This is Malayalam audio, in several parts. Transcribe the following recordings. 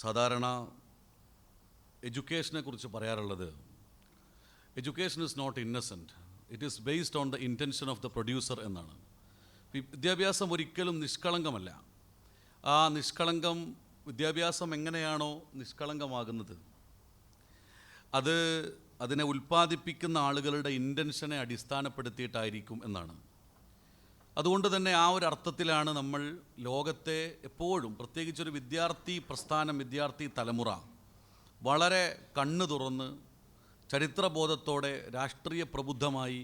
സാധാരണ എഡ്യൂക്കേഷനെ കുറിച്ച് പറയാറുള്ളത് education is not innocent it is based on the intention of the producer എന്നാണ്. വിദ്യാഭ്യാസം ഒരിക്കലും നിഷ്കളങ്കമല്ല. ആ നിഷ്കളങ്കം വിദ്യാഭ്യാസം എങ്ങനെയാണോ നിഷ്കളങ്കമാകുന്നത്? അത് അതിനെ ഉൽപ്പാദിപ്പിക്കുന്ന ആളുകളുടെ ഇന്റൻഷനെ അടിസ്ഥാനപ്പെടുത്തിയിട്ടായിരിക്കും എന്നാണ്. അതുകൊണ്ട് തന്നെ ആ ഒരു അർത്ഥത്തിലാണ് നമ്മൾ ലോകത്തെ എപ്പോഴും പ്രത്യേകിച്ചൊരു വിദ്യാർത്ഥി പ്രസ്ഥാനം വിദ്യാർത്ഥി തലമുറ വളരെ കണ്ണു തുറന്ന് ചരിത്രബോധത്തോടെ രാഷ്ട്രീയ പ്രബുദ്ധമായി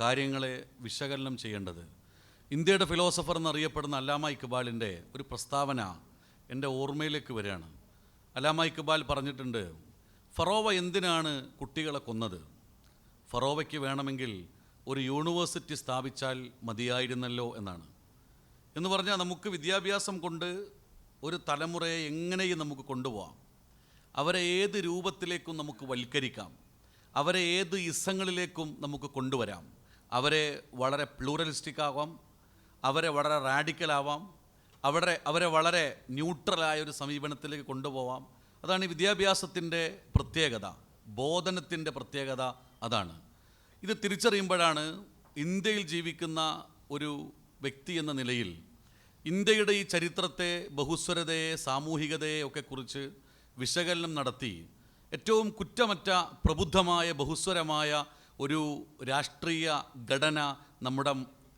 കാര്യങ്ങളെ വിശകലനം ചെയ്യേണ്ടത്. ഇന്ത്യയുടെ ഫിലോസഫർ എന്നറിയപ്പെടുന്ന അല്ലാമ ഇക്ബാലിന്റെ ഒരു പ്രസ്താവന എന്റെ ഓർമ്മയിലേക്ക് വരികയാണ്. അല്ലാമ ഇക്ബാൽ പറഞ്ഞിട്ടുണ്ട് ഫറോവ എന്തിനാണ് കുട്ടികളെ കൊന്നത്? ഫറോവയ്ക്ക് വേണമെങ്കിൽ ഒരു യൂണിവേഴ്സിറ്റി സ്ഥാപിച്ചാൽ മതിയായിരുന്നല്ലോ എന്നാണ്. എന്ന് പറഞ്ഞാൽ നമുക്ക് വിദ്യാഭ്യാസം കൊണ്ട് ഒരു തലമുറയെ എങ്ങനെയും നമുക്ക് കൊണ്ടുപോകാം അവരെ ഏത് രൂപത്തിലേക്കും നമുക്ക് വൽക്കരിക്കാം. അവരെ ഏത് ഇസങ്ങളിലേക്കും നമുക്ക് കൊണ്ടുവരാം. അവരെ വളരെ പ്ലൂറലിസ്റ്റിക് ആവാം. അവരെ വളരെ റാഡിക്കലാവാം അവരെ അവരെ വളരെ ന്യൂട്രലായ ഒരു സമീപനത്തിലേക്ക് കൊണ്ടുപോവാം. അതാണ് ഈ വിദ്യാഭ്യാസത്തിന്റെ പ്രത്യേകത. ബോധനത്തിന്റെ പ്രത്യേകത അതാണ്. ഇത് തിരിച്ചറിയുമ്പോഴാണ് ഇന്ത്യയിൽ ജീവിക്കുന്ന ഒരു വ്യക്തി എന്ന നിലയിൽ ഇന്ത്യയുടെ ഈ ചരിത്രത്തെ ബഹുസ്വരതയെ സാമൂഹികതയെ ഒക്കെ കുറിച്ച് വിശകലനം നടത്തി ഏറ്റവും കുറ്റമറ്റ പ്രബുദ്ധമായ ബഹുസ്വരമായ ഒരു രാഷ്ട്രീയ ഘടന നമ്മുടെ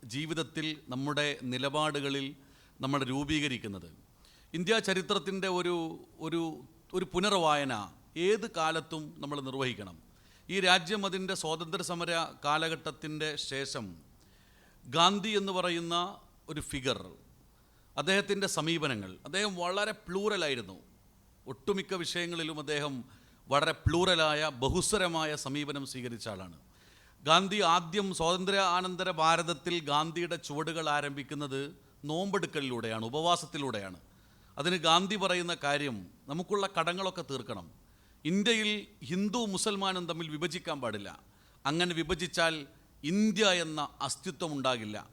ജീവിതത്തിൽ നമ്മുടെ നിലപാടുകളിൽ നമ്മൾ രൂപീകരിക്കുന്നത്. ഇന്ത്യ ചരിത്രത്തിന്റെ ഒരു ഒരു ഒരു പുനർവായന ഏത് കാലത്തും നമ്മൾ നിർവഹിക്കണം. ഈ രാജ്യം അതിന്റെ സ്വാതന്ത്ര്യ സമര കാലഘട്ടത്തിന്റെ ശേഷം ഗാന്ധി എന്ന് പറയുന്ന ഒരു ഫിഗർ അദ്ദേഹത്തിന്റെ സമീപനങ്ങൾ അദ്ദേഹം വളരെ പ്ലൂറലായിരുന്നു ഒട്ടുമിക്ക വിഷയങ്ങളിലും അദ്ദേഹം വളരെ പ്ലൂറലായ ബഹുസ്വരമായ സമീപനം സ്വീകരിച്ച ആളാണ്. ഗാന്ധി ആദ്യം സ്വാതന്ത്ര്യാനന്തര ഭാരതത്തിൽ ഗാന്ധിയുടെ ചുവടുകൾ ആരംഭിക്കുന്നത് നോമ്പെടുക്കലിലൂടെയാണ് ഉപവാസത്തിലൂടെയാണ്. അതിന് ഗാന്ധി പറയുന്ന കാര്യം നമുക്കുള്ള കടങ്ങളൊക്കെ തീർക്കണം. ഇന്ത്യയിൽ ഹിന്ദു മുസൽമാനും തമ്മിൽ വിഭജിക്കാൻ പാടില്ല. അങ്ങനെ വിഭജിച്ചാൽ ഇന്ത്യ എന്ന അസ്തിത്വം ഉണ്ടാകില്ല.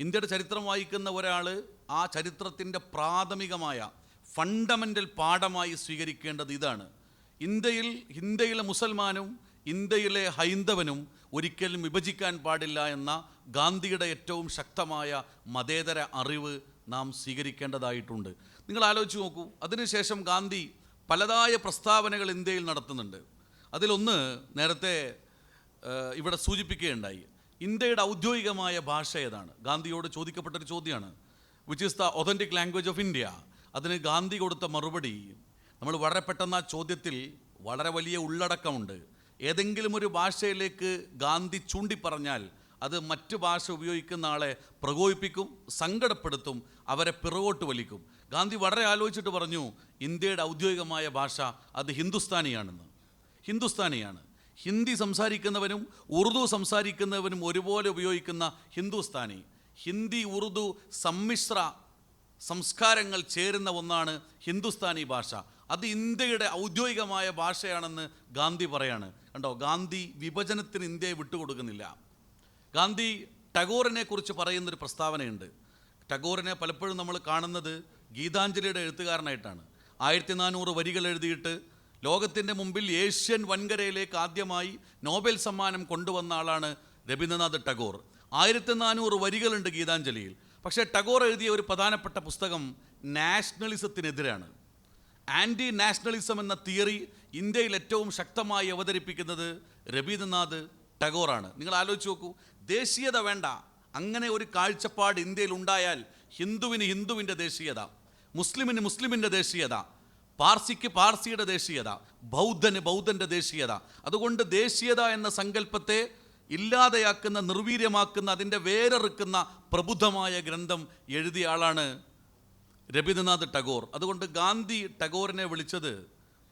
ഇന്ത്യയുടെ ചരിത്രം വായിക്കുന്ന ഒരാൾ ആ ചരിത്രത്തിന്റെ പ്രാഥമികമായ ഫണ്ടമെന്റൽ പാഠമായി സ്വീകരിക്കേണ്ടത് ഇതാണ്. ഇന്ത്യയിൽ ഇന്ത്യയിലെ മുസൽമാനും ഇന്ത്യയിലെ ഹൈന്ദവനും ഒരിക്കലും വിഭജിക്കാൻ പാടില്ല എന്ന ഗാന്ധിയുടെ ഏറ്റവും ശക്തമായ മതേതര അറിവ് നാം സ്വീകരിക്കേണ്ടതായിട്ടുണ്ട്. നിങ്ങൾ ആലോചിച്ച് നോക്കൂ. അതിനുശേഷം ഗാന്ധി പലതായ പ്രസ്താവനകൾ ഇന്ത്യയിൽ നടത്തുന്നുണ്ട്. അതിലൊന്ന് നേരത്തെ ഇവിടെ സൂചിപ്പിക്കുകയുണ്ടായി. ഇന്ത്യയുടെ ഔദ്യോഗികമായ ഭാഷ ഏതാണ്? ഗാന്ധിയോട് ചോദിക്കപ്പെട്ടൊരു ചോദ്യമാണ്. Which is the authentic language of India അതിന് ഗാന്ധി കൊടുത്ത മറുപടി നമ്മൾ വളരെ പെട്ടെന്ന് ആ ചോദ്യത്തിൽ വളരെ വലിയ ഉള്ളടക്കമുണ്ട്. ഏതെങ്കിലും ഒരു ഭാഷയിലേക്ക് ഗാന്ധി ചൂണ്ടിപ്പറഞ്ഞാൽ അത് മറ്റു ഭാഷ ഉപയോഗിക്കുന്ന ആളെ പ്രകോപിപ്പിക്കും സങ്കടപ്പെടുത്തും അവരെ പിറകോട്ട് വലിക്കും. ഗാന്ധി വളരെ ആലോചിച്ചിട്ട് പറഞ്ഞു ഇന്ത്യയുടെ ഔദ്യോഗികമായ ഭാഷ അത് ഹിന്ദുസ്ഥാനിയാണെന്ന്. ഹിന്ദുസ്ഥാനിയാണ്. ഹിന്ദി സംസാരിക്കുന്നവനും ഉറുദു സംസാരിക്കുന്നവനും ഒരുപോലെ ഉപയോഗിക്കുന്ന ഹിന്ദുസ്ഥാനി. ഹിന്ദി ഉറുദു സമ്മിശ്ര സംസ്കാരങ്ങൾ ചേരുന്ന ഒന്നാണ് ഹിന്ദുസ്ഥാനി ഭാഷ. അത് ഇന്ത്യയുടെ ഔദ്യോഗികമായ ഭാഷയാണെന്ന് ഗാന്ധി പറയാണ്. കണ്ടോ ഗാന്ധി വിഭജനത്തിന് ഇന്ത്യയെ വിട്ടുകൊടുക്കുന്നില്ല. ഗാന്ധി ടഗോറിനെ കുറിച്ച് പറയുന്നൊരു പ്രസ്താവനയുണ്ട്. ടഗോറിനെ പലപ്പോഴും നമ്മൾ കാണുന്നത് ഗീതാഞ്ജലിയുടെ എഴുത്തുകാരനായിട്ടാണ്. ആയിരത്തി നാനൂറ് വരികൾ എഴുതിയിട്ട് ലോകത്തിന്റെ മുമ്പിൽ ഏഷ്യൻ വൻകരയിലേക്ക് ആദ്യമായി നോബൽ സമ്മാനം കൊണ്ടുവന്ന ആളാണ് രവീന്ദ്രനാഥ് ടഗോർ. ആയിരത്തി നാനൂറ് വരികളുണ്ട് ഗീതാഞ്ജലിയിൽ. പക്ഷേ ടഗോർ എഴുതിയ ഒരു പ്രധാനപ്പെട്ട പുസ്തകം നാഷണലിസത്തിനെതിരാണ്. ആന്റി നാഷണലിസം എന്ന തിയറി ഇന്ത്യയിൽ ഏറ്റവും ശക്തമായി അവതരിപ്പിക്കുന്നത് രവീന്ദ്രനാഥ് ടഗോറാണ്. നിങ്ങൾ ആലോചിച്ച് നോക്കൂ ദേശീയത വേണ്ട. അങ്ങനെ ഒരു കാഴ്ചപ്പാട് ഇന്ത്യയിൽ ഉണ്ടായാൽ ഹിന്ദുവിന് ഹിന്ദുവിന്റെ ദേശീയത മുസ്ലിമിന് മുസ്ലിമിന്റെ ദേശീയത പാർസിക്ക് പാർസിയുടെ ദേശീയത ബൗദ്ധന് ബൗദ്ധന്റെ ദേശീയത. അതുകൊണ്ട് ദേശീയത എന്ന സങ്കല്പത്തെ ഇല്ലാതെയാക്കുന്ന നിർവീര്യമാക്കുന്ന അതിന്റെ വേരെറുക്കുന്ന പ്രബുദ്ധമായ ഗ്രന്ഥം എഴുതിയ ആളാണ് രവീന്ദ്രനാഥ് ടഗോർ. അതുകൊണ്ട് ഗാന്ധി ടഗോറിനെ വിളിച്ചത്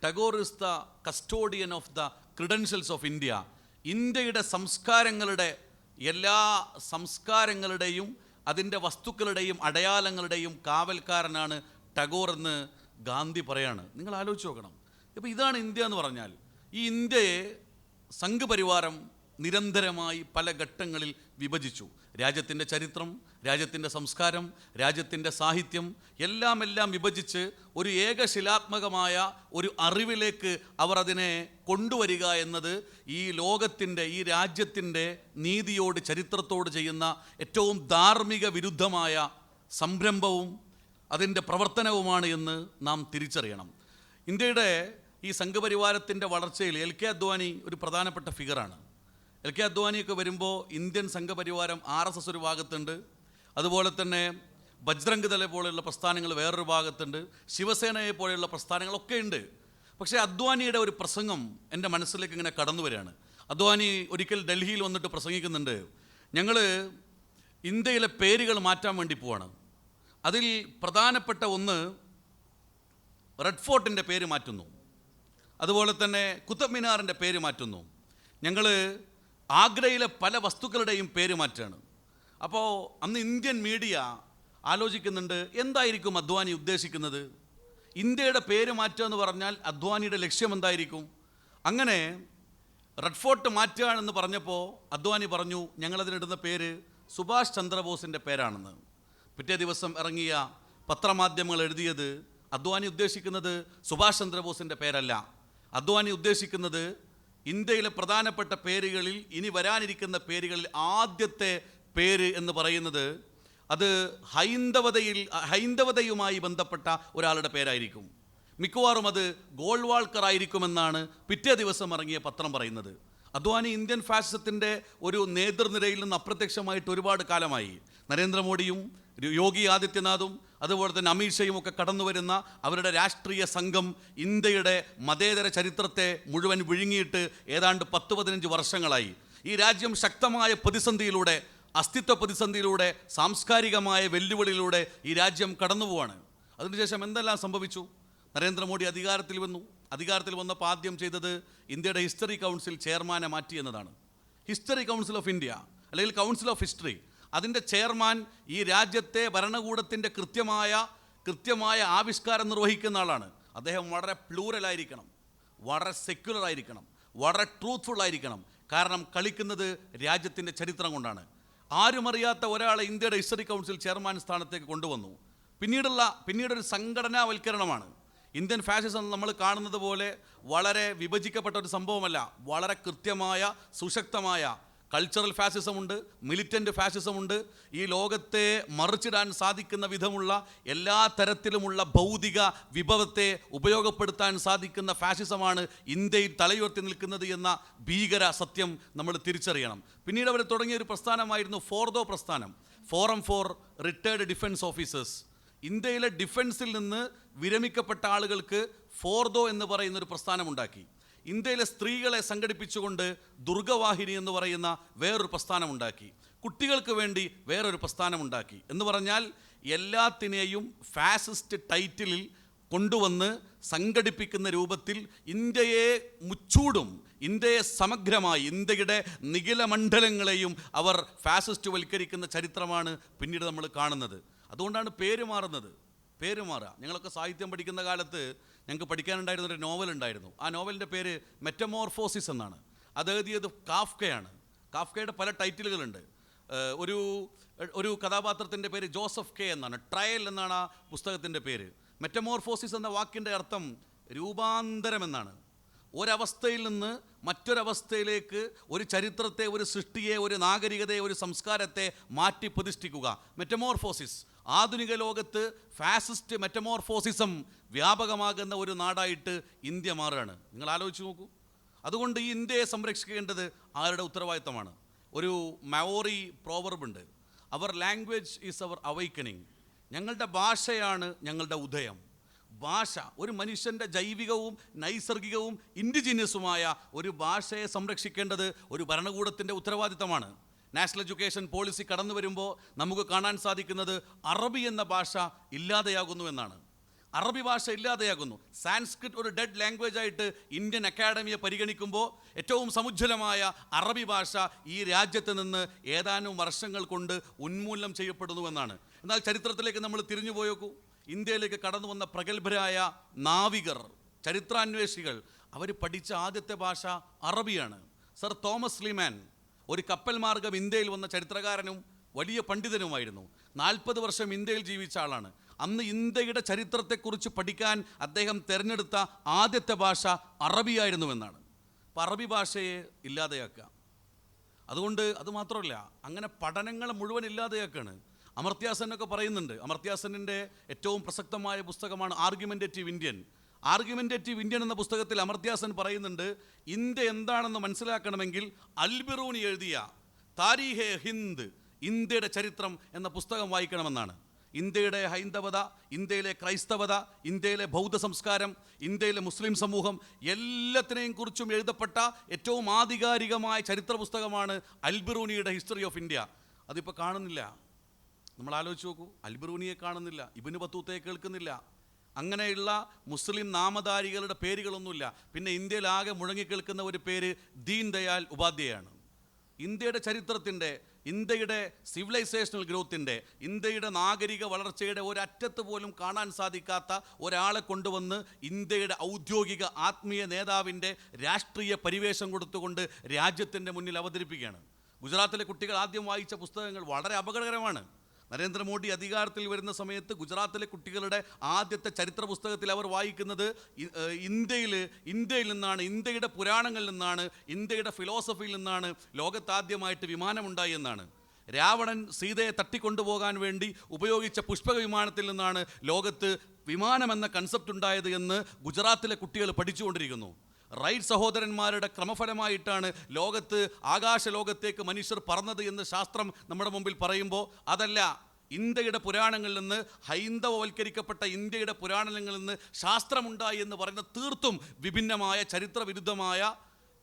Tagore is the custodian of the credentials of India. ഇന്ത്യയുടെ സംസ്കാരങ്ങളുടെ എല്ലാ സംസ്കാരങ്ങളുടെയും അതിന്റെ വസ്തുക്കളുടെയും അടയാളങ്ങളുടെയും കാവൽക്കാരനാണ് ടഗോർ എന്ന് ഗാന്ധി പറയാണ്. നിങ്ങൾ ആലോചിച്ച് നോക്കണം. ഇപ്പോൾ ഇതാണ് ഇന്ത്യ എന്ന് പറഞ്ഞാൽ ഈ ഇന്ത്യയെ സംഘപരിവാരം നിരന്തരമായി പല ഘട്ടങ്ങളിൽ വിഭജിച്ചു. രാജ്യത്തിന്റെ ചരിത്രം രാജ്യത്തിന്റെ സംസ്കാരം രാജ്യത്തിന്റെ സാഹിത്യം എല്ലാം എല്ലാം വിഭജിച്ച് ഒരു ഏകശിലാത്മകമായ ഒരു അറിവിലേക്ക് അവർ അതിനെ കൊണ്ടുവരിക എന്നത് ഈ ലോകത്തിന്റെ ഈ രാജ്യത്തിന്റെ നീതിയോട് ചരിത്രത്തോട് ചെയ്യുന്ന ഏറ്റവും ധാർമ്മിക വിരുദ്ധമായ സംരംഭവും അതിന്റെ പ്രവർത്തനവുമാണ് എന്ന് നാം തിരിച്ചറിയണം. ഇന്ത്യയുടെ ഈ സംഘപരിവാരത്തിന്റെ വളർച്ചയിൽ എൽ കെ അദ്വാനി ഒരു പ്രധാനപ്പെട്ട ഫിഗറാണ് എൽ കെ അദ്വാനിയൊക്കെ വരുമ്പോൾ ഇന്ത്യൻ സംഘപരിവാരം ആർ എസ് എസ് ഒരു ഭാഗത്തുണ്ട്. അതുപോലെ തന്നെ ബജ്രംഗ് ദളെ പോലെയുള്ള പ്രസ്ഥാനങ്ങൾ വേറൊരു ഭാഗത്തുണ്ട് ശിവസേനയെ പോലെയുള്ള പ്രസ്ഥാനങ്ങളൊക്കെ ഉണ്ട്. പക്ഷേ അദ്വാനിയുടെ ഒരു പ്രസംഗം എന്റെ മനസ്സിലേക്ക് ഇങ്ങനെ കടന്നു വരികയാണ്. അദ്വാനി ഒരിക്കൽ ഡൽഹിയിൽ വന്നിട്ട് പ്രസംഗിക്കുന്നുണ്ട് ഞങ്ങൾ ഇന്ത്യയിലെ പേരുകൾ മാറ്റാൻ വേണ്ടി പോവാണ്. അതിൽ പ്രധാനപ്പെട്ട ഒന്ന് റെഡ് ഫോർട്ടിന്റെ പേര് മാറ്റുന്നു. അതുപോലെ തന്നെ കുത്തബ് മിനാറിന്റെ പേര് മാറ്റുന്നു. ഞങ്ങൾ ആഗ്രയിലെ പല വസ്തുക്കളുടെയും പേര് മാറ്റുകയാണ്. അപ്പോൾ അന്ന് ഇന്ത്യൻ മീഡിയ ആലോചിക്കുന്നുണ്ട് എന്തായിരിക്കും അദ്വാനി ഉദ്ദേശിക്കുന്നത്? ഇന്ത്യയുടെ പേര് മാറ്റുക എന്ന് പറഞ്ഞാൽ അദ്വാനിയുടെ ലക്ഷ്യം എന്തായിരിക്കും? അങ്ങനെ റെഡ് ഫോർട്ട് മാറ്റുകയാണെന്ന് പറഞ്ഞപ്പോൾ അദ്വാനി പറഞ്ഞു ഞങ്ങളതിനിടുന്ന പേര് സുഭാഷ് ചന്ദ്രബോസിന്റെ പേരാണെന്ന്. പിറ്റേ ദിവസം ഇറങ്ങിയ പത്രമാധ്യമങ്ങൾ എഴുതിയത് അദ്വാനി ഉദ്ദേശിക്കുന്നത് സുഭാഷ് ചന്ദ്രബോസിന്റെ പേരല്ല. അദ്വാനി ഉദ്ദേശിക്കുന്നത് ഇന്ത്യയിലെ പ്രധാനപ്പെട്ട പേരുകളിൽ ഇനി വരാനിരിക്കുന്ന പേരുകളിൽ ആദ്യത്തെ പേര് എന്ന് പറയുന്നത് അത് ഹൈന്ദവതയിൽ ഹൈന്ദവതയുമായി ബന്ധപ്പെട്ട ഒരാളുടെ പേരായിരിക്കും. മിക്കവാറും അത് ഗോൾവാൾക്കർ ആയിരിക്കുമെന്നാണ് പിറ്റേ ദിവസം ഇറങ്ങിയ പത്രം പറയുന്നത്. അദ്വാനി ഇന്ത്യൻ ഫാസിസത്തിന്റെ ഒരു നേതൃനിരയിൽ നിന്ന് അപ്രത്യക്ഷമായിട്ട് ഒരുപാട് കാലമായി. നരേന്ദ്രമോദിയും യോഗി ആദിത്യനാഥും അതുപോലെ തന്നെ അമീഷയും ഒക്കെ കടന്നു വരുന്ന അവരുടെ രാഷ്ട്രീയ സംഘം ഇന്ത്യയുടെ മതേതര ചരിത്രത്തെ മുഴുവൻ വിഴുങ്ങിയിട്ട് ഏതാണ്ട് പത്ത് പതിനഞ്ച് വർഷങ്ങളായി. ഈ രാജ്യം ശക്തമായ പ്രതിസന്ധിയിലൂടെ അസ്തിത്വ പ്രതിസന്ധിയിലൂടെ സാംസ്കാരികമായ വെല്ലുവിളിയിലൂടെ ഈ രാജ്യം കടന്നു പോവാണ്. അതിനുശേഷം എന്തെല്ലാം സംഭവിച്ചു? നരേന്ദ്രമോദി അധികാരത്തിൽ വന്നു. അധികാരത്തിൽ വന്നപ്പോൾ ആദ്യം ചെയ്തത് ഇന്ത്യയുടെ ഹിസ്റ്ററി കൗൺസിൽ ചെയർമാനെ മാറ്റി എന്നതാണ്. ഹിസ്റ്ററി കൗൺസിൽ ഓഫ് ഇന്ത്യ അല്ലെങ്കിൽ കൗൺസിൽ ഓഫ് ഹിസ്റ്ററി അതിന്റെ ചെയർമാൻ ഈ രാജ്യത്തെ ഭരണകൂടത്തിന്റെ കൃത്യമായ കൃത്യമായ ആവിഷ്കാരം നിർവഹിക്കുന്ന ആളാണ്. അദ്ദേഹം വളരെ പ്ലൂറലായിരിക്കണം വളരെ സെക്യുലർ ആയിരിക്കണം വളരെ ട്രൂത്ത്ഫുൾ ആയിരിക്കണം. കാരണം കളിക്കുന്നത് രാജ്യത്തിന്റെ ചരിത്രം കൊണ്ടാണ്. ആരും അറിയാത്ത ഒരാളെ ഇന്ത്യയുടെ ഹിസ്റ്ററി കൗൺസിൽ ചെയർമാൻ സ്ഥാനത്തേക്ക് കൊണ്ടുവന്നു. പിന്നീടുള്ള പിന്നീടൊരു സംഘടനാവൽക്കരണമാണ്. ഇന്ത്യൻ ഫാഷിസം നമ്മൾ കാണുന്നത് പോലെ വളരെ വിഭജിക്കപ്പെട്ട ഒരു സംഭവമല്ല വളരെ കൃത്യമായ സുശക്തമായ കൾച്ചറൽ ഫാസിസമുണ്ട് മിലിറ്റന്റ് ഫാസിസമുണ്ട് ഈ ലോകത്തെ മറിച്ചിടാൻ സാധിക്കുന്ന വിധമുള്ള എല്ലാ തരത്തിലുമുള്ള ഭൗതിക വിഭവത്തെ ഉപയോഗപ്പെടുത്താൻ സാധിക്കുന്ന ഫാസിസമാണ് ഇന്ത്യയിൽ തലയുയർത്തി നിൽക്കുന്നത് എന്ന ഭീകര സത്യം നമ്മൾ തിരിച്ചറിയണം. പിന്നീട് അവർ തുടങ്ങിയ ഒരു പ്രസ്ഥാനമായിരുന്നു ഫോർദോ പ്രസ്ഥാനം forum for retired defence officers ഇന്ത്യയിലെ ഡിഫൻസിൽ നിന്ന് വിരമിക്കപ്പെട്ട ആളുകൾക്ക് ഫോർദോ എന്ന് പറയുന്ന ഒരു പ്രസ്ഥാനമുണ്ടാക്കി ഇന്ത്യയിലെ സ്ത്രീകളെ സംഘടിപ്പിച്ചുകൊണ്ട് ദുർഗവാഹിനി എന്ന് പറയുന്ന വേറൊരു പ്രസ്ഥാനമുണ്ടാക്കി. കുട്ടികൾക്ക് വേണ്ടി വേറൊരു പ്രസ്ഥാനമുണ്ടാക്കി. എന്ന് പറഞ്ഞാൽ എല്ലാത്തിനെയും ഫാസിസ്റ്റ് ടൈറ്റിലിൽ കൊണ്ടുവന്ന് സംഘടിപ്പിക്കുന്ന രൂപത്തിൽ ഇന്ത്യയെ മുച്ചൂടും. ഇന്ത്യയെ സമഗ്രമായി ഇന്ത്യയുടെ നിഖില മണ്ഡലങ്ങളെയും അവർ ഫാസിസ്റ്റ് വൽക്കരിക്കുന്ന ചരിത്രമാണ് പിന്നീട് നമ്മൾ കാണുന്നത്. അതുകൊണ്ടാണ് പേര് മാറുന്നത്. പേര് മാറുക. ഞങ്ങളൊക്കെ സാഹിത്യം പഠിക്കുന്ന കാലത്ത് ഞങ്ങൾക്ക് പഠിക്കാനുണ്ടായിരുന്ന ഒരു നോവൽ ഉണ്ടായിരുന്നു. ആ നോവലിന്റെ പേര് മെറ്റമോർഫോസിസ് എന്നാണ്. അത് എഴുതിയത് കാഫ്കയാണ്. കാഫ്കയുടെ പല ടൈറ്റിലുകളുണ്ട്. ഒരു ഒരു കഥാപാത്രത്തിന്റെ പേര് ജോസഫ് കെ എന്നാണ്. ട്രയൽ എന്നാണ് ആ പുസ്തകത്തിന്റെ പേര്. മെറ്റമോർഫോസിസ് എന്ന വാക്കിന്റെ അർത്ഥം രൂപാന്തരം എന്നാണ്. ഒരവസ്ഥയിൽ നിന്ന് മറ്റൊരവസ്ഥയിലേക്ക് ഒരു ചരിത്രത്തെ ഒരു സൃഷ്ടിയെ ഒരു നാഗരികതയെ ഒരു സംസ്കാരത്തെ മാറ്റി പ്രതിഷ്ഠിക്കുക. മെറ്റമോർഫോസിസ് ആധുനിക ലോകത്ത് ഫാസിസ്റ്റ് മെറ്റമോർഫോസിസം വ്യാപകമാകുന്ന ഒരു നാടായിട്ട് ഇന്ത്യ മാറുകയാണ്. നിങ്ങൾ ആലോചിച്ച് നോക്കൂ. അതുകൊണ്ട് ഈ ഇന്ത്യയെ സംരക്ഷിക്കേണ്ടത് ആരുടെ ഉത്തരവാദിത്തമാണ്? ഒരു മവോറി പ്രോവർബുണ്ട് അവർ ലാംഗ്വേജ് ഈസ് അവർ അവൈക്കണിങ് ഞങ്ങളുടെ ഭാഷയാണ് ഞങ്ങളുടെ ഉദയം. ഭാഷ ഒരു മനുഷ്യന്റെ ജൈവികവും നൈസർഗികവും ഇൻഡിജിനിയസുമായ ഒരു ഭാഷയെ സംരക്ഷിക്കേണ്ടത് ഒരു ഭരണകൂടത്തിന്റെ ഉത്തരവാദിത്തമാണ്. നാഷണൽ എഡ്യൂക്കേഷൻ പോളിസി കടന്നു വരുമ്പോൾ നമുക്ക് കാണാൻ സാധിക്കുന്നത് അറബി എന്ന ഭാഷ ഇല്ലാതെയാകുന്നു എന്നാണ്. അറബി ഭാഷ ഇല്ലാതെയാകുന്നു. സാൻസ്ക്രിറ്റ് ഒരു ഡെഡ് ലാംഗ്വേജ് ആയിട്ട് ഇന്ത്യൻ അക്കാഡമിയെ പരിഗണിക്കുമ്പോൾ ഏറ്റവും സമുജ്ജലമായ അറബി ഭാഷ ഈ രാജ്യത്ത് നിന്ന് ഏതാനും വർഷങ്ങൾ കൊണ്ട് ഉന്മൂലനം ചെയ്യപ്പെടുന്നു എന്നാണ്. എന്നാൽ ചരിത്രത്തിലേക്ക് നമ്മൾ തിരിഞ്ഞു പോയേക്കൂ. ഇന്ത്യയിലേക്ക് കടന്നു വന്ന പ്രഗത്ഭരായ നാവികർ ചരിത്രാന്വേഷികൾ അവർ പഠിച്ച ആദ്യത്തെ ഭാഷ അറബിയാണ്. സർ തോമസ് ലീമാൻ ഒരു കപ്പൽ മാർഗം ഇന്ത്യയിൽ വന്ന ചരിത്രകാരനും വലിയ പണ്ഡിതനുമായിരുന്നു. നാൽപ്പത് വർഷം ഇന്ത്യയിൽ ജീവിച്ച ആളാണ്. അന്ന് ഇന്ത്യയുടെ ചരിത്രത്തെക്കുറിച്ച് പഠിക്കാൻ അദ്ദേഹം തിരഞ്ഞെടുത്ത ആദ്യത്തെ ഭാഷ അറബിയായിരുന്നുവെന്നാണ്. അപ്പം അറബി ഭാഷയെ ഇല്ലാതെയാക്കുക. അതുകൊണ്ട് അത് മാത്രമല്ല അങ്ങനെ പഠനങ്ങൾ മുഴുവൻ ഇല്ലാതെയാക്കുകയാണ് അമർത്യാസനൊക്കെ പറയുന്നുണ്ട്. അമർത്യാസനിന്റെ ഏറ്റവും പ്രസക്തമായ പുസ്തകമാണ് ആർഗ്യുമെന്റേറ്റീവ് ഇന്ത്യൻ ആർഗ്യുമെന്റേറ്റീവ് ഇന്ത്യൻ എന്ന പുസ്തകത്തിൽ അമർത്യാസൻ പറയുന്നുണ്ട് ഇന്ത്യ എന്താണെന്ന് മനസ്സിലാക്കണമെങ്കിൽ അൽബിറൂനി എഴുതിയ താരീഹെ ഹിന്ദ് ഇന്ത്യയുടെ ചരിത്രം എന്ന പുസ്തകം വായിക്കണമെന്നാണ്. ഇന്ത്യയുടെ ഹൈന്ദവത ഇന്ത്യയിലെ ക്രൈസ്തവത ഇന്ത്യയിലെ ബൗദ്ധ സംസ്കാരം ഇന്ത്യയിലെ മുസ്ലിം സമൂഹം എല്ലാത്തിനെയും കുറിച്ചും എഴുതപ്പെട്ട ഏറ്റവും ആധികാരികമായ ചരിത്ര പുസ്തകമാണ് അൽബിറൂനിയുടെ ഹിസ്റ്ററി ഓഫ് ഇന്ത്യ അതിപ്പോൾ കാണുന്നില്ല. നമ്മൾ ആലോചിച്ച് നോക്കൂ അൽബിറൂനിയെ കാണുന്നില്ല ഇബിന് ബത്തൂത്തയെ കേൾക്കുന്നില്ല. അങ്ങനെയുള്ള മുസ്ലിം നാമധാരികളുടെ പേരുകളൊന്നുമില്ല. പിന്നെ ഇന്ത്യയിലാകെ മുഴങ്ങിക്കേൾക്കുന്ന ഒരു പേര് ദീൻ ദയാൽ ഉപാധ്യായാണ്. ഇന്ത്യയുടെ ചരിത്രത്തിന്റെ ഇന്ത്യയുടെ സിവിലൈസേഷണൽ ഗ്രോത്തിന്റെ ഇന്ത്യയുടെ നാഗരിക വളർച്ചയുടെ ഒരറ്റത്ത് പോലും കാണാൻ സാധിക്കാത്ത ഒരാളെ കൊണ്ടുവന്ന് ഇന്ത്യയുടെ ഔദ്യോഗിക ആത്മീയ നേതാവിന്റെ രാഷ്ട്രീയ പരിവേഷം കൊടുത്തുകൊണ്ട് രാജ്യത്തിന്റെ മുന്നിൽ അവതരിപ്പിക്കുകയാണ്. ഗുജറാത്തിലെ കുട്ടികൾ ആദ്യം വായിച്ച പുസ്തകങ്ങൾ വളരെ അപകടകരമാണ്. നരേന്ദ്രമോദി അധികാരത്തിൽ വരുന്ന സമയത്ത് ഗുജറാത്തിലെ കുട്ടികളുടെ ആദ്യത്തെ ചരിത്ര പുസ്തകത്തിൽ അവർ വായിക്കുന്നത് ഇന്ത്യയിൽ ഇന്ത്യയിൽ നിന്നാണ് ഇന്ത്യയുടെ പുരാണങ്ങളിൽ നിന്നാണ് ഇന്ത്യയുടെ ഫിലോസഫിയിൽ നിന്നാണ് ലോകത്താദ്യമായിട്ട് വിമാനമുണ്ടായി എന്നാണ്. രാവണൻ സീതയെ തട്ടിക്കൊണ്ടുപോകാൻ വേണ്ടി ഉപയോഗിച്ച പുഷ്പക വിമാനത്തിൽ നിന്നാണ് ലോകത്ത് വിമാനം എന്ന കൺസെപ്റ്റ് ഉണ്ടായത് എന്ന് ഗുജറാത്തിലെ കുട്ടികൾ പഠിച്ചുകൊണ്ടിരിക്കുന്നു. റൈറ്റ് സഹോദരന്മാരുടെ ക്രമഫലമായിട്ടാണ് ലോകത്ത് ആകാശ ലോകത്തേക്ക് മനുഷ്യർ പറന്നത് എന്ന് ശാസ്ത്രം നമ്മുടെ മുമ്പിൽ പറയുമ്പോൾ അതല്ല ഇന്ത്യയുടെ പുരാണങ്ങളിൽ നിന്ന് ഹൈന്ദവവൽക്കരിക്കപ്പെട്ട ഇന്ത്യയുടെ പുരാണങ്ങളിൽ നിന്ന് ശാസ്ത്രമുണ്ടായി എന്ന് പറയുന്ന തീർത്തും വിഭിന്നമായ ചരിത്രവിരുദ്ധമായ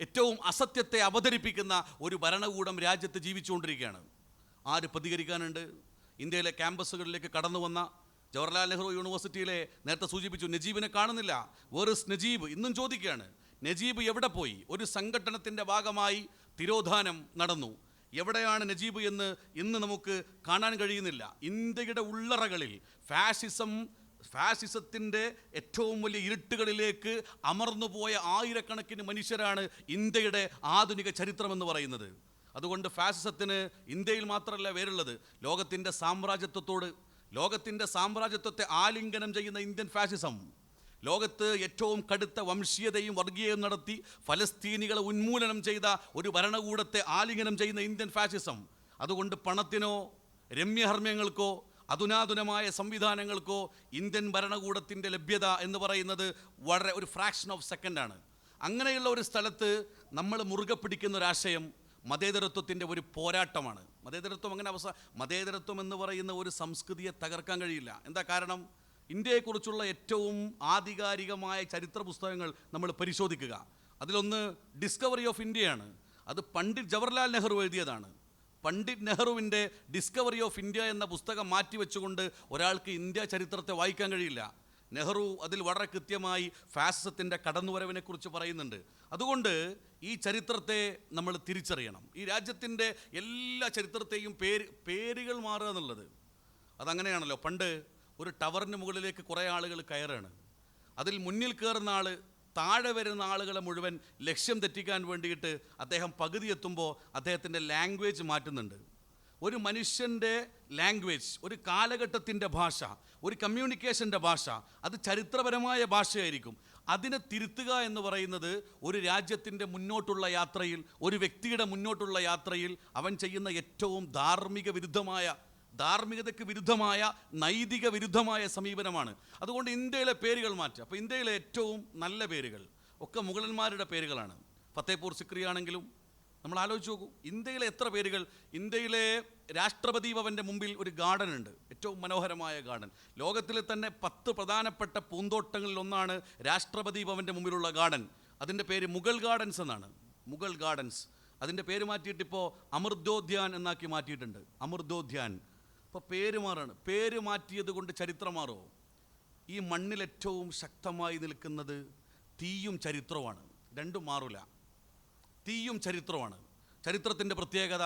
ഏറ്റവും അസത്യത്തെ അവതരിപ്പിക്കുന്ന ഒരു ഭരണകൂടം രാജ്യത്ത് ജീവിച്ചുകൊണ്ടിരിക്കുകയാണ്. ആര് പ്രതികരിക്കാനുണ്ട്? ഇന്ത്യയിലെ ക്യാമ്പസുകളിലേക്ക് കടന്നു വന്ന ജവഹർലാൽ നെഹ്റു യൂണിവേഴ്സിറ്റിയിലെ നേരത്തെ സൂചിപ്പിച്ചു നജീബിനെ കാണുന്നില്ല. വേറിസ് നജീബ് ഇന്നും ചോദിക്കുകയാണ് നജീബ് എവിടെ പോയി? ഒരു സംഘടനത്തിന്റെ ഭാഗമായി തിരോധാനം നടന്നു. എവിടെയാണ് നജീബ് എന്ന് ഇന്ന് നമുക്ക് കാണാൻ കഴിയുന്നില്ല. ഇന്ത്യയുടെ ഉള്ളറകളിൽ ഫാഷിസം ഫാസിസത്തിന്റെ ഏറ്റവും വലിയ ഇരുട്ടുകളിലേക്ക് അമർന്നുപോയ ആയിരക്കണക്കിന് മനുഷ്യരാണ് ഇന്ത്യയുടെ ആധുനിക ചരിത്രമെന്ന് പറയുന്നത്. അതുകൊണ്ട് ഫാസിസത്തിന് ഇന്ത്യയിൽ മാത്രമല്ല വേറുള്ളത് ലോകത്തിന്റെ സാമ്രാജ്യത്വത്തോട് ലോകത്തിന്റെ സാമ്രാജ്യത്വത്തെ ആലിംഗനം ചെയ്യുന്ന ഇന്ത്യൻ ഫാസിസം. ലോകത്ത് ഏറ്റവും കടുത്ത വംശീയതയും വർഗീയതയും നടത്തി ഫലസ്തീനികളെ ഉന്മൂലനം ചെയ്ത ഒരു ഭരണകൂടത്തെ ആലിംഗനം ചെയ്യുന്ന ഇന്ത്യൻ ഫാസിസം. അതുകൊണ്ട് പണത്തിനോ രമ്യഹർമ്മ്യങ്ങൾക്കോ അധുനാധുനമായ സംവിധാനങ്ങൾക്കോ ഇന്ത്യൻ ഭരണകൂടത്തിന്റെ ലഭ്യത എന്ന് പറയുന്നത് വളരെ ഒരു ഫ്രാക്ഷൻ ഓഫ് സെക്കൻഡാണ് അങ്ങനെയുള്ള ഒരു സ്ഥലത്ത് നമ്മൾ മുറുകെ പിടിക്കുന്ന ഒരാശയം മതേതരത്വത്തിന്റെ ഒരു പോരാട്ടമാണ്. മതേതരത്വം അങ്ങനെ അവസാന മതേതരത്വം എന്ന് പറയുന്ന ഒരു സംസ്കൃതിയെ തകർക്കാൻ കഴിയില്ല. എന്താ കാരണം? ഇന്ത്യയെക്കുറിച്ചുള്ള ഏറ്റവും ആധികാരികമായ ചരിത്ര പുസ്തകങ്ങൾ നമ്മൾ പരിശോധിക്കുക. അതിലൊന്ന് ഡിസ്കവറി ഓഫ് ഇന്ത്യയാണ് അത് പണ്ഡിറ്റ് ജവഹർലാൽ നെഹ്റു എഴുതിയതാണ്. പണ്ഡിറ്റ് നെഹ്റുവിന്റെ ഡിസ്കവറി ഓഫ് ഇന്ത്യ എന്ന പുസ്തകം മാറ്റിവെച്ചുകൊണ്ട് ഒരാൾക്ക് ഇന്ത്യ ചരിത്രത്തെ വായിക്കാൻ കഴിയില്ല. നെഹ്റു അതിൽ വളരെ കൃത്യമായി ഫാസിസത്തിന്റെ കടന്നുവരവിനെക്കുറിച്ച് പറയുന്നുണ്ട്. അതുകൊണ്ട് ഈ ചരിത്രത്തെ നമ്മൾ തിരിച്ചറിയണം. ഈ രാജ്യത്തിന്റെ എല്ലാ ചരിത്രത്തെയും പേര് പേരുകൾ മാറുക എന്നുള്ളത്. അതങ്ങനെയാണല്ലോ. പണ്ട് ഒരു ടവറിന് മുകളിലേക്ക് കുറേ ആളുകൾ കയറാണ്. അതിൽ മുന്നിൽ കയറുന്ന ആൾ താഴെ വരുന്ന ആളുകളെ മുഴുവൻ ലക്ഷ്യം തെറ്റിക്കാൻ വേണ്ടിയിട്ട് അദ്ദേഹം പകുതി എത്തുമ്പോൾ അദ്ദേഹത്തിന്റെ ലാംഗ്വേജ് മാറ്റുന്നുണ്ട്. ഒരു മനുഷ്യന്റെ ലാംഗ്വേജ് ഒരു കാലഘട്ടത്തിന്റെ ഭാഷ ഒരു കമ്മ്യൂണിക്കേഷന്റെ ഭാഷ അത് ചരിത്രപരമായ ഭാഷയായിരിക്കും. അതിനെ തിരുത്തുക എന്ന് പറയുന്നത് ഒരു രാജ്യത്തിന്റെ മുന്നോട്ടുള്ള യാത്രയിൽ ഒരു വ്യക്തിയുടെ മുന്നോട്ടുള്ള യാത്രയിൽ അവൻ ചെയ്യുന്ന ഏറ്റവും ധാർമ്മിക വിരുദ്ധമായ ധാർമ്മികതയ്ക്ക് വിരുദ്ധമായ നൈതിക വിരുദ്ധമായ സമീപനമാണ്. അതുകൊണ്ട് ഇന്ത്യയിലെ പേരുകൾ മാറ്റുക. അപ്പോൾ ഇന്ത്യയിലെ ഏറ്റവും നല്ല പേരുകൾ ഒക്കെ മുഗളന്മാരുടെ പേരുകളാണ്. ഫത്തേപൂർ സിക്രി ആണെങ്കിലും നമ്മൾ ആലോചിച്ച് നോക്കൂ. ഇന്ത്യയിലെ എത്ര പേരുകൾ? ഇന്ത്യയിലെ രാഷ്ട്രപതി ഭവന്റെ മുമ്പിൽ ഒരു ഗാർഡൻ ഉണ്ട് ഏറ്റവും മനോഹരമായ ഗാർഡൻ. ലോകത്തിലെ തന്നെ പത്ത് പ്രധാനപ്പെട്ട പൂന്തോട്ടങ്ങളിൽ ഒന്നാണ് രാഷ്ട്രപതി ഭവന്റെ മുമ്പിലുള്ള ഗാർഡൻ. അതിന്റെ പേര് മുഗൾ ഗാർഡൻസ് എന്നാണ്. മുഗൾ ഗാർഡൻസ്. അതിന്റെ പേര് മാറ്റിയിട്ട് ഇപ്പോൾ അമൃതോദ്യാൻ എന്നാക്കി മാറ്റിയിട്ടുണ്ട്. അമൃതോദ്യാൻ. ഇപ്പോൾ പേര് മാറാണ്. പേര് മാറ്റിയത് കൊണ്ട് ചരിത്രം മാറുമോ ഈ മണ്ണിൽ ഏറ്റവും ശക്തമായി നിൽക്കുന്നത് തീയും ചരിത്രവുമാണ്. രണ്ടും മാറില്ല തീയും ചരിത്രമാണ് ചരിത്രത്തിന്റെ പ്രത്യേകത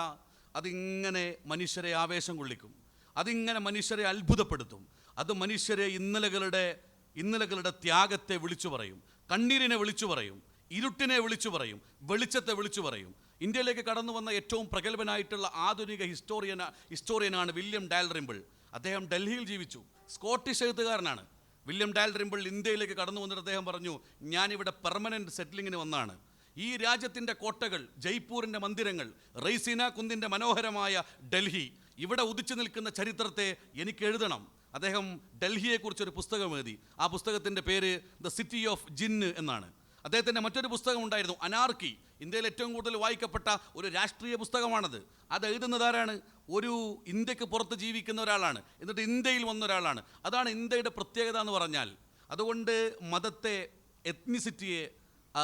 അതിങ്ങനെ മനുഷ്യരെ ആവേശം കൊള്ളിക്കും. അതിങ്ങനെ മനുഷ്യരെ അത്ഭുതപ്പെടുത്തും. അത് മനുഷ്യരെ ഇന്നലകളുടെ ഇന്നലകളുടെ ത്യാഗത്തെ വിളിച്ചു പറയും. കണ്ണീരിനെ വിളിച്ചു പറയും. ഇരുട്ടിനെ വിളിച്ചു പറയും. വെളിച്ചത്തെ വിളിച്ചു പറയും. ഇന്ത്യയിലേക്ക് കടന്നു വന്ന ഏറ്റവും പ്രഗത്ഭനായിട്ടുള്ള ആധുനിക ഹിസ്റ്റോറിയന ഹിസ്റ്റോറിയനാണ് വില്യം ഡാൽറിംബിൾ അദ്ദേഹം ഡൽഹിയിൽ ജീവിച്ചു. സ്കോട്ടിഷ് എഴുത്തുകാരനാണ്. വില്യം ഡാൽറിംബിൾ ഇന്ത്യയിലേക്ക് കടന്നു വന്നിട്ട് അദ്ദേഹം പറഞ്ഞു ഞാനിവിടെ പെർമനന്റ് സെറ്റിലിങ്ങിന് വന്നാണ്. ഈ രാജ്യത്തിന്റെ കോട്ടകൾ ജയ്പൂരിന്റെ മന്ദിരങ്ങൾ റൈസീന കുന്നിന്റെ മനോഹരമായ ഡൽഹി ഇവിടെ ഉദിച്ചു നിൽക്കുന്ന ചരിത്രത്തെ എനിക്ക് എഴുതണം. അദ്ദേഹം ഡൽഹിയെക്കുറിച്ചൊരു പുസ്തകം എഴുതി. ആ പുസ്തകത്തിന്റെ പേര് ദ സിറ്റി ഓഫ് ജിന്ന് എന്നാണ്. അദ്ദേഹത്തിന്റെ മറ്റൊരു പുസ്തകം ഉണ്ടായിരുന്നു അനാർക്കി. ഇന്ത്യയിൽ ഏറ്റവും കൂടുതൽ വായിക്കപ്പെട്ട ഒരു രാഷ്ട്രീയ പുസ്തകമാണത്. അത് എഴുതുന്നത് ആരാണ്? ഒരു ഇന്ത്യയ്ക്ക് പുറത്ത് ജീവിക്കുന്ന ഒരാളാണ്. എന്നിട്ട് ഇന്ത്യയിൽ വന്ന ഒരാളാണ്. അതാണ് ഇന്ത്യയുടെ പ്രത്യേകത എന്ന് പറഞ്ഞാൽ അതുകൊണ്ട് മതത്തെ എത്നിസിറ്റിയെ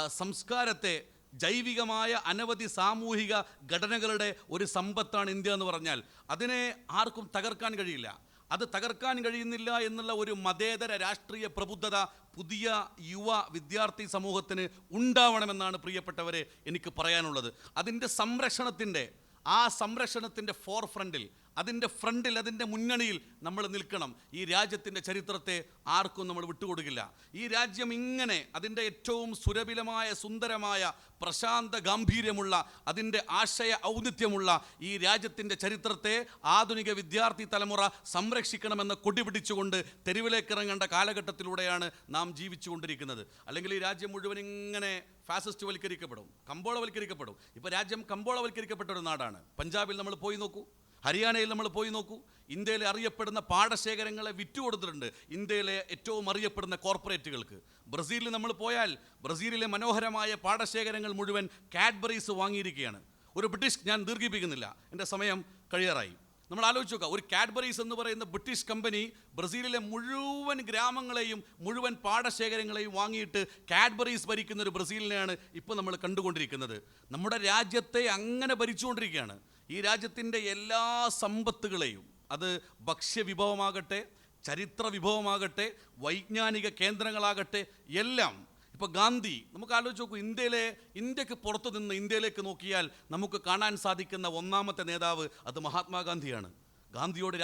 സംസ്കാരത്തെ ജൈവികമായ അനവധി സാമൂഹിക ഘടനകളുടെ ഒരു സമ്പത്താണ് ഇന്ത്യ എന്ന് പറഞ്ഞാൽ അതിനെ ആർക്കും തകർക്കാൻ കഴിയില്ല. അത് തകർക്കാൻ കഴിയുന്നില്ല എന്നുള്ള ഒരു മതേതര രാഷ്ട്രീയ പ്രബുദ്ധത പുതിയ യുവ വിദ്യാർത്ഥി സമൂഹത്തിന് ഉണ്ടാവണമെന്നാണ് പ്രിയപ്പെട്ടവരെ എനിക്ക് പറയാനുള്ളത്. അതിന്റെ സംരക്ഷണത്തിന്റെ ആ സംരക്ഷണത്തിന്റെ ഫോർ ഫ്രണ്ടിൽ അതിന്റെ ഫ്രണ്ടിൽ അതിന്റെ മുന്നണിയിൽ നമ്മൾ നിൽക്കണം. ഈ രാജ്യത്തിന്റെ ചരിത്രത്തെ ആർക്കും നമ്മൾ വിട്ടുകൊടുക്കില്ല. ഈ രാജ്യം ഇങ്ങനെ അതിന്റെ ഏറ്റവും സുരഭിലമായ സുന്ദരമായ പ്രശാന്ത ഗാംഭീര്യമുള്ള അതിന്റെ ആശയ ഔന്നിത്യമുള്ള ഈ രാജ്യത്തിന്റെ ചരിത്രത്തെ ആധുനിക വിദ്യാർത്ഥി തലമുറ സംരക്ഷിക്കണമെന്ന് കൊടി പിടിച്ചുകൊണ്ട് തെരുവിലേക്ക് ഇറങ്ങേണ്ട കാലഘട്ടത്തിലൂടെയാണ് നാം ജീവിച്ചുകൊണ്ടിരിക്കുന്നത്. അല്ലെങ്കിൽ ഈ രാജ്യം മുഴുവൻ ഇങ്ങനെ ഫാസിസ്റ്റ് വൽക്കരിക്കപ്പെടും കമ്പോളവൽക്കരിക്കപ്പെടും. ഇപ്പോൾ രാജ്യം കമ്പോളവൽക്കരിക്കപ്പെട്ട ഒരു നാടാണ്. പഞ്ചാബിൽ നമ്മൾ പോയി നോക്കൂ. ഹരിയാനയിൽ നമ്മൾ പോയി നോക്കൂ. ഇന്ത്യയിലെ അറിയപ്പെടുന്ന പാടശേഖരങ്ങളെ വിറ്റുകൊടുത്തിട്ടുണ്ട്. ഇന്ത്യയിലെ ഏറ്റവും അറിയപ്പെടുന്ന കോർപ്പറേറ്റുകൾക്ക്. ബ്രസീലിൽ നമ്മൾ പോയാൽ ബ്രസീലിലെ മനോഹരമായ പാടശേഖരങ്ങൾ മുഴുവൻ കാഡ്ബറീസ് വാങ്ങിയിരിക്കുകയാണ്. ഒരു ബ്രിട്ടീഷ് ഞാൻ ദീർഘിപ്പിക്കുന്നില്ല. എന്റെ സമയം കഴിയാറായി. നമ്മൾ ആലോചിച്ച് നോക്കുക ഒരു കാഡ്ബറീസ് എന്ന് പറയുന്ന ബ്രിട്ടീഷ് കമ്പനി ബ്രസീലിലെ മുഴുവൻ ഗ്രാമങ്ങളെയും മുഴുവൻ പാടശേഖരങ്ങളെയും വാങ്ങിയിട്ട് കാഡ്ബറീസ് ഭരിക്കുന്ന ഒരു ബ്രസീലിനെയാണ് ഇപ്പോൾ നമ്മൾ കണ്ടുകൊണ്ടിരിക്കുന്നത്. നമ്മുടെ രാജ്യത്തെ അങ്ങനെ ഭരിച്ചുകൊണ്ടിരിക്കുകയാണ്. ഈ രാജ്യത്തിന്റെ എല്ലാ സമ്പത്തുകളെയും അത് ഭക്ഷ്യവിഭവമാകട്ടെ ചരിത്ര വിഭവമാകട്ടെ വൈജ്ഞാനിക കേന്ദ്രങ്ങളാകട്ടെ എല്ലാം. ഇപ്പോൾ ഗാന്ധി നമുക്ക് ആലോചിച്ച് നോക്കൂ ഇന്ത്യയിലെ ഇന്ത്യയ്ക്ക് പുറത്തു നിന്ന് ഇന്ത്യയിലേക്ക് നോക്കിയാൽ നമുക്ക് കാണാൻ സാധിക്കുന്ന ഒന്നാമത്തെ നേതാവ് അത് മഹാത്മാഗാന്ധിയാണ്. ഗാന്ധിയോട്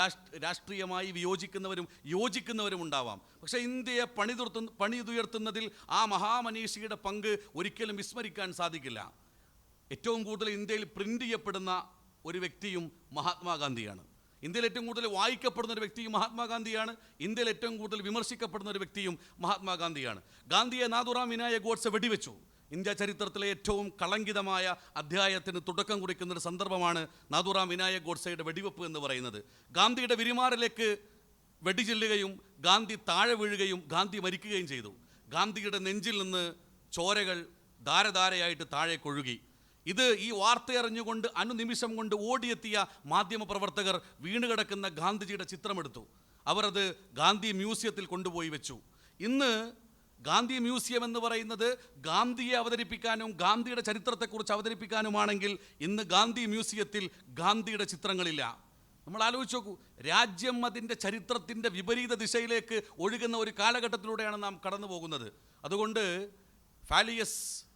രാഷ്ട്രീയമായി വിയോജിക്കുന്നവരും യോജിക്കുന്നവരും ഉണ്ടാവാം. പക്ഷേ ഇന്ത്യയെ പണിതുർത്ത പണിതുയർത്തുന്നതിൽ ആ മഹാമനീഷിയുടെ പങ്ക് ഒരിക്കലും വിസ്മരിക്കാൻ സാധിക്കില്ല. ഏറ്റവും കൂടുതൽ ഇന്ത്യയിൽ പ്രിന്റ് ചെയ്യപ്പെടുന്ന ഒരു വ്യക്തിയും മഹാത്മാഗാന്ധിയാണ്. ഇന്ത്യയിൽ ഏറ്റവും കൂടുതൽ വായിക്കപ്പെടുന്ന ഒരു വ്യക്തിയും മഹാത്മാഗാന്ധിയാണ്. ഇന്ത്യയിൽ ഏറ്റവും കൂടുതൽ വിമർശിക്കപ്പെടുന്ന ഒരു വ്യക്തിയും മഹാത്മാഗാന്ധിയാണ്. ഗാന്ധിയെ നാഥുറാം വിനായ ഗോഡ്സെ വെടിവെച്ചു. ഇന്ത്യ ചരിത്രത്തിലെ ഏറ്റവും കളങ്കിതമായ അധ്യായത്തിന് തുടക്കം കുറിക്കുന്ന ഒരു സന്ദർഭമാണ് നാഥുറാം വിനായക് ഗോഡ്സയുടെ വെടിവെപ്പ് എന്ന് പറയുന്നത്. ഗാന്ധിയുടെ വിരിമാറിലേക്ക് വെടിചെല്ലുകയും ഗാന്ധി താഴെ വീഴുകയും ഗാന്ധി മരിക്കുകയും ചെയ്തു. ഗാന്ധിയുടെ നെഞ്ചിൽ നിന്ന് ചോരകൾ ധാരധാരയായിട്ട് താഴെ കൊഴുകി ഇത് ഈ വാർത്തയറിഞ്ഞുകൊണ്ട് അനുനിമിഷം കൊണ്ട് ഓടിയെത്തിയ മാധ്യമപ്രവർത്തകർ വീണുകിടക്കുന്ന ഗാന്ധിജിയുടെ ചിത്രമെടുത്തു. അവർ അത് ഗാന്ധി മ്യൂസിയത്തിൽ കൊണ്ടുപോയി വെച്ചു. ഇന്ന് ഗാന്ധി മ്യൂസിയം എന്ന് പറയുന്നത് ഗാന്ധിയെ അവതരിപ്പിക്കാനും ഗാന്ധിയുടെ ചരിത്രത്തെക്കുറിച്ച് അവതരിപ്പിക്കാനുമാണെങ്കിൽ ഇന്ന് ഗാന്ധി മ്യൂസിയത്തിൽ ഗാന്ധിയുടെ ചിത്രങ്ങളില്ല. നമ്മൾ ആലോചിച്ച് നോക്കൂ രാജ്യം അതിന്റെ ചരിത്രത്തിന്റെ വിപരീത ദിശയിലേക്ക് ഒഴുകുന്ന ഒരു കാലഘട്ടത്തിലൂടെയാണ് നാം കടന്നു പോകുന്നത് അതുകൊണ്ട് ഫാലിയസ്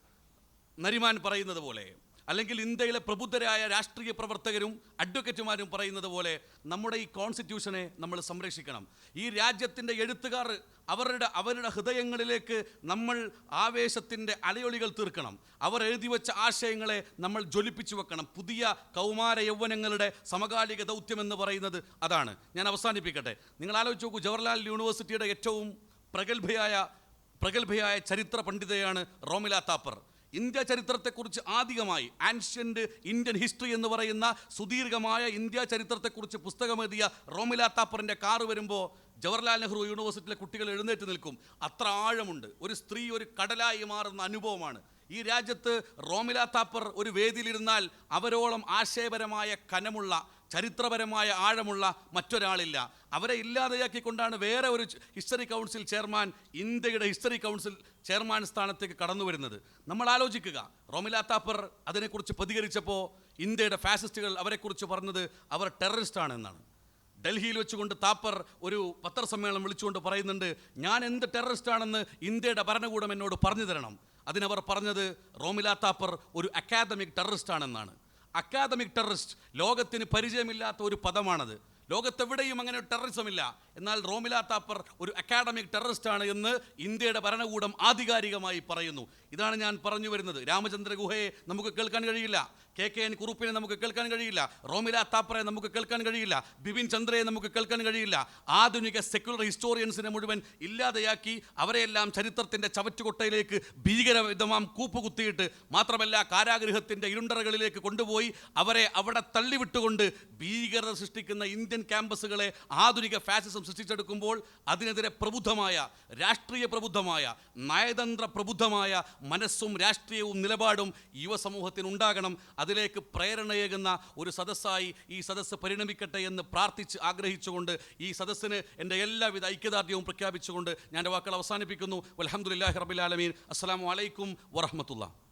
നരിമാൻ പറയുന്നത് പോലെ അല്ലെങ്കിൽ ഇന്ത്യയിലെ പ്രബുദ്ധരായ രാഷ്ട്രീയ പ്രവർത്തകരും അഡ്വക്കേറ്റുമാരും പറയുന്നത് പോലെ നമ്മുടെ ഈ കോൺസ്റ്റിറ്റ്യൂഷനെ നമ്മൾ സംരക്ഷിക്കണം. ഈ രാജ്യത്തിന്റെ എഴുത്തുകാർ അവരുടെ അവരുടെ ഹൃദയങ്ങളിലേക്ക് നമ്മൾ ആവേശത്തിന്റെ അലയൊളികൾ തീർക്കണം. അവർ എഴുതി വെച്ച ആശയങ്ങളെ നമ്മൾ ജ്വലിപ്പിച്ചു വെക്കണം. പുതിയ കൗമാര യൗവനങ്ങളുടെ സമകാലിക ദൗത്യമെന്ന് പറയുന്നത് അതാണ്. ഞാൻ അവസാനിപ്പിക്കട്ടെ. നിങ്ങൾ ആലോചിച്ച് നോക്കൂ ജവഹർലാൽ യൂണിവേഴ്സിറ്റിയുടെ ഏറ്റവും പ്രഗത്ഭയായ പ്രഗത്ഭയായ ചരിത്ര പണ്ഡിതയാണ് റോമില താപ്പർ. ഇന്ത്യ ചരിത്രത്തെക്കുറിച്ച് ആദ്യമായി ആൻഷ്യന്റ് ഇന്ത്യൻ ഹിസ്റ്ററി എന്ന് പറയുന്ന സുദീർഘമായ ഇന്ത്യ ചരിത്രത്തെക്കുറിച്ച് പുസ്തകമെഴുതിയ റോമിലാ താപ്പറിന്റെ കാറ് വരുമ്പോൾ ജവഹർലാൽ നെഹ്റു യൂണിവേഴ്സിറ്റിയിലെ കുട്ടികൾ എഴുന്നേറ്റ് നിൽക്കും. അത്ര ആഴമുണ്ട്. ഒരു സ്ത്രീ ഒരു കടലായി മാറുന്ന അനുഭവമാണ്. ഈ രാജ്യത്ത് റോമിലാ താപ്പർ ഒരു വേദിയിലിരുന്നാൽ അവരോളം ആശയപരമായ കനമുള്ള ചരിത്രപരമായ ആഴമുള്ള മറ്റൊരാളില്ല. അവരെ ഇല്ലാതെയാക്കിക്കൊണ്ടാണ് വേറെ ഒരു ഹിസ്റ്ററി കൗൺസിൽ ചെയർമാൻ ഇന്ത്യയുടെ ഹിസ്റ്ററി കൗൺസിൽ ചെയർമാൻ സ്ഥാനത്തേക്ക് കടന്നു വരുന്നത്. നമ്മൾ ആലോചിക്കുക. റോമില താപ്പർ അതിനെക്കുറിച്ച് പ്രതികരിച്ചപ്പോൾ ഇന്ത്യയുടെ ഫാസിസ്റ്റുകൾ അവരെക്കുറിച്ച് പറഞ്ഞത് അവർ ടെററിസ്റ്റാണ് എന്നാണ് ഡൽഹിയിൽ വെച്ചുകൊണ്ട് താപ്പർ ഒരു പത്രസമ്മേളനം വിളിച്ചുകൊണ്ട് പറയുന്നുണ്ട് ഞാൻ എന്ത് ടെററിസ്റ്റ് ആണെന്ന് ഇന്ത്യയുടെ ഭരണകൂടം എന്നോട് പറഞ്ഞു തരണം. അതിനവർ പറഞ്ഞത് റോമില താപ്പർ ഒരു അക്കാദമിക് ടെററിസ്റ്റ് ആണെന്നാണ് അക്കാദമിക് ടെററിസ്റ്റ് ലോകത്തിന് പരിചയമില്ലാത്ത ഒരു പദമാണത്. ലോകത്തെവിടെയും അങ്ങനെ ടെററിസം ഇല്ല എന്നാൽ റോമില താപ്പർ ഒരു അക്കാഡമിക് ടെററിസ്റ്റാണ് എന്ന് ഇന്ത്യയുടെ ഭരണകൂടം ആധികാരികമായി പറയുന്നു. ഇതാണ് ഞാൻ പറഞ്ഞു വരുന്നത്. രാമചന്ദ്ര ഗുഹയെ നമുക്ക് കേൾക്കാൻ കഴിയില്ല. കെ കെ എൻ കുറുപ്പിനെ നമുക്ക് കേൾക്കാൻ കഴിയില്ല. റോമില താപ്പറെ നമുക്ക് കേൾക്കാൻ കഴിയില്ല. ബിപിൻ ചന്ദ്രയെ നമുക്ക് കേൾക്കാൻ കഴിയില്ല. ആധുനിക സെക്യുലർ ഹിസ്റ്റോറിയൻസിനെ മുഴുവൻ ഇല്ലാതെയാക്കി അവരെയെല്ലാം ചരിത്രത്തിന്റെ ചവറ്റുകൊട്ടയിലേക്ക് ഭീകരവിധമാം കൂപ്പുകുത്തിയിട്ട് മാത്രമല്ല കാരാഗൃഹത്തിന്റെ ഇരുണ്ടറകളിലേക്ക് കൊണ്ടുപോയി അവരെ അവിടെ തള്ളിവിട്ടുകൊണ്ട് ഭീകരത സൃഷ്ടിക്കുന്ന ഇന്ത്യൻ ക്യാമ്പസുകളെ ആധുനിക ഫാസിസം സൃഷ്ടിച്ചെടുക്കുമ്പോൾ അതിനെതിരെ പ്രബുദ്ധമായ രാഷ്ട്രീയ പ്രബുദ്ധമായ നയതന്ത്ര പ്രബുദ്ധമായ മനസ്സും രാഷ്ട്രീയവും നിലപാടും യുവസമൂഹത്തിന് ഉണ്ടാകണം അതിലേക്ക് പ്രേരണയേകുന്ന ഒരു സദസ്സായി ഈ സദസ്സ് പരിണമിക്കട്ടെ എന്ന് പ്രാർത്ഥിച്ച് ആഗ്രഹിച്ചുകൊണ്ട് ഈ സദസ്സിന് എന്റെ എല്ലാവിധ ഐക്യദാർഢ്യവും പ്രഖ്യാപിച്ചുകൊണ്ട് ഞാൻ വാക്കുകൾ അവസാനിപ്പിക്കുന്നു. അലഹമുല്ലാഹി റബിലാലമീൻ അസ്സാം വലൈക്കും വറഹമത്തുള്ള